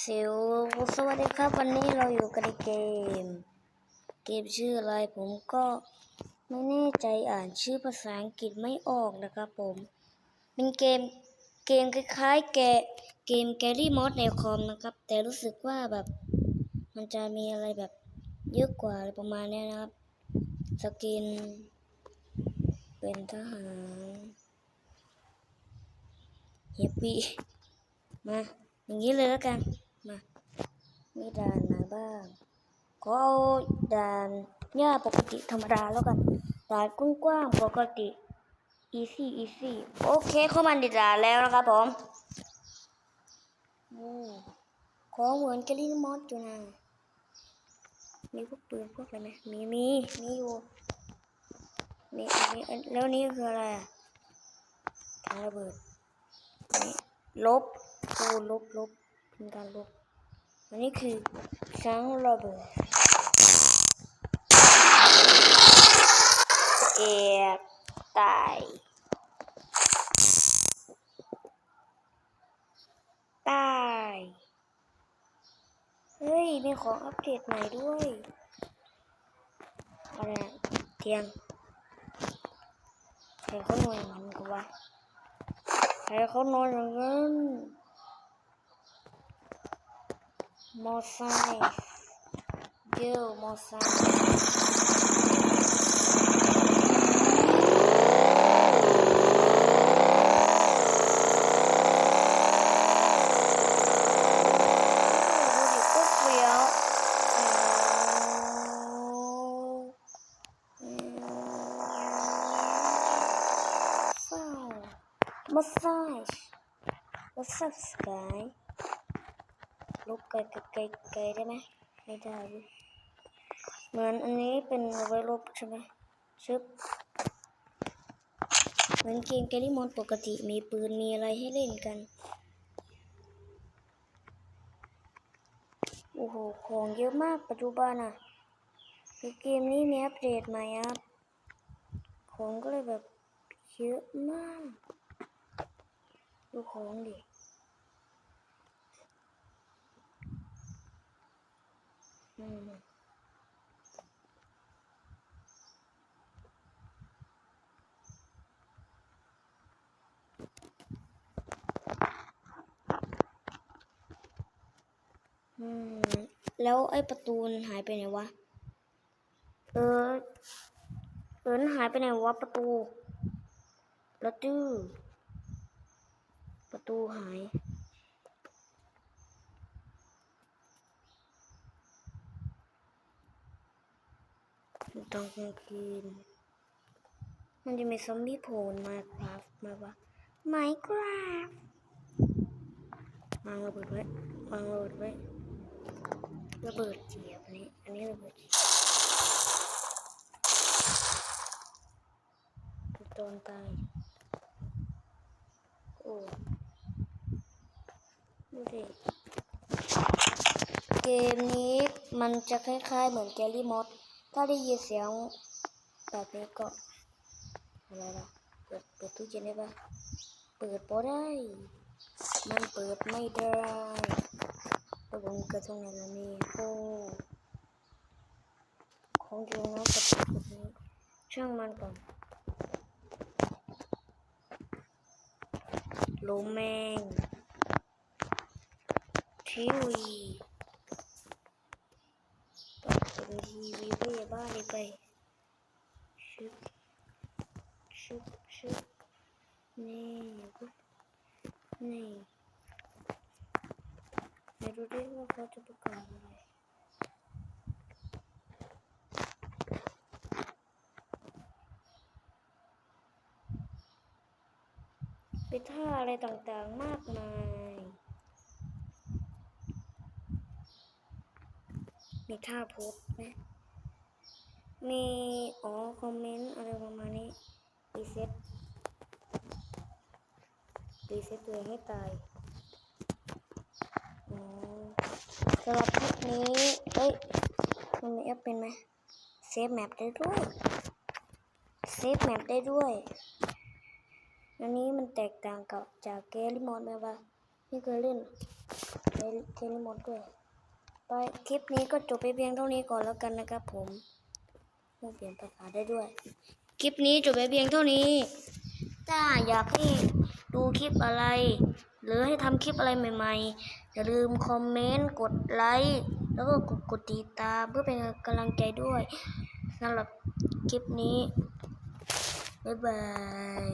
สิวสวัสดีครับ วันนี้เราอยู่กันในเกม เกมชื่ออะไรผมก็ไม่แน่ใจอ่านชื่อภาษาอังกฤษไม่ออกนะครับผม เป็นเกมเกมคล้ายๆแกเกมแกรี่มอสในคอมนะครับ แต่รู้สึกว่าแบบ มันจะมีอะไรแบบเยอะกว่าอะไรประมาณนี้นะครับ สกิน เป็นทหารเฮปปี้มาอย่างนี้เลยแล้วกัน มามีด่านไหนบ้างขอเอาด่านหญ้าปกติธรรมดาแล้วกันด่านกว้างๆปกติ easy easy โอเคเข้ามาในด่านแล้วนะครับผมโอ้ของเหมือนแกลลี่มอสอยู่นะมีพวกปืนพวกอะไรไหมมีมีมีอยู่มีอันนี้แล้วนี่คืออะไรอะทางระเบิดนี่ลบโอ้ลบลบเป็นการลบ นนี้คือช้างระเบิดแอบตายตายเฮ้ย มีของอัปเดตใหม่ด้วยอะไรอะเตียงใครเขานอนอย่างนั้นกูวะใครเขานอนอย่างนั้น more science. Do more science. massage. What's up, Sky? ลบไกไกลไกลไกลได้ไหมไม่ได้เหมือนอันนี้เป็นเอาไว้ลบใช่ไหมชึบเหมือนเกมแกลี่มอนปกติมีปืนมีอะไรให้เล่นกัน โอ้โห ของเยอะมากปัจจุบันอะคือเกมนี้มีอัปเดตใหม่ครับ ของก็เลยแบบเยอะมาก ดูของดิ อืมอืม แล้วไอ้ประตูหายไปไหนวะ เออ เออหายไปไหนวะประตูแล้วตื้อประตูหาย ตอนกลางคืน มันจะมีซอมบี้โผล่มาครับมาวะไมคราฟวางระเบิดไว้วางระเบิดไว้ระเบิดเจียบอันนี้อันนี้ระเบิดเจียบโดนตายโอ้ดูดิเกมนี้มันจะคล้ายๆเหมือนแกลลี่มอส ถ้าได้ยินเสียงแบบนี้ก็อะไรล่ะเปิดเปิดตู้เย็นได้ปะเปิดพอได้ มันเปิดไม่ได้แล้วผมเกิดตรงไหนล่ะนี่โอ้ของจริงนะกับแบบนี้ช่างมันก่อนโลแมงทีวีตัดเป็นทีวี บ้านเลยไปชึบชึบชึบนี่ปุ๊บนี่ไหนดูดิว่าเขาจะประกาศอะไรเป็นท่าอะไรต่างๆมากมาย มีท่าพสต์ไหม มีอ๋อคอมเมนต์อะไรประมาณนี้รีเซ็ตรีเซ็ตตัวเองให้ตายสำหรับพวกนี้ เอ้ยมันมีแอปเป็นไหมเซฟแมปได้ด้วย เซฟแมปได้ด้วย อันนี้มันแตกต่างกับจากเกลิมอนไหมวะไม่เคยเล่นเทนหมดด้วย ไปคลิปนี้ก็จบไปเพียงเท่านี้ก่อนแล้วกันนะครับผม พื่อเปลี่ยนภาษาได้ด้วย คลิปนี้จบไปเพียงเท่านี้ ถ้าอยากให้ดูคลิปอะไร หรือให้ทำคลิปอะไรใหม่ ๆ อย่าลืมคอมเมนต์ กดไลค์ แล้วก็กดกดติดตามเพื่อเป็นกำลังใจด้วยสำหรับคลิปนี้ บ๊ายบาย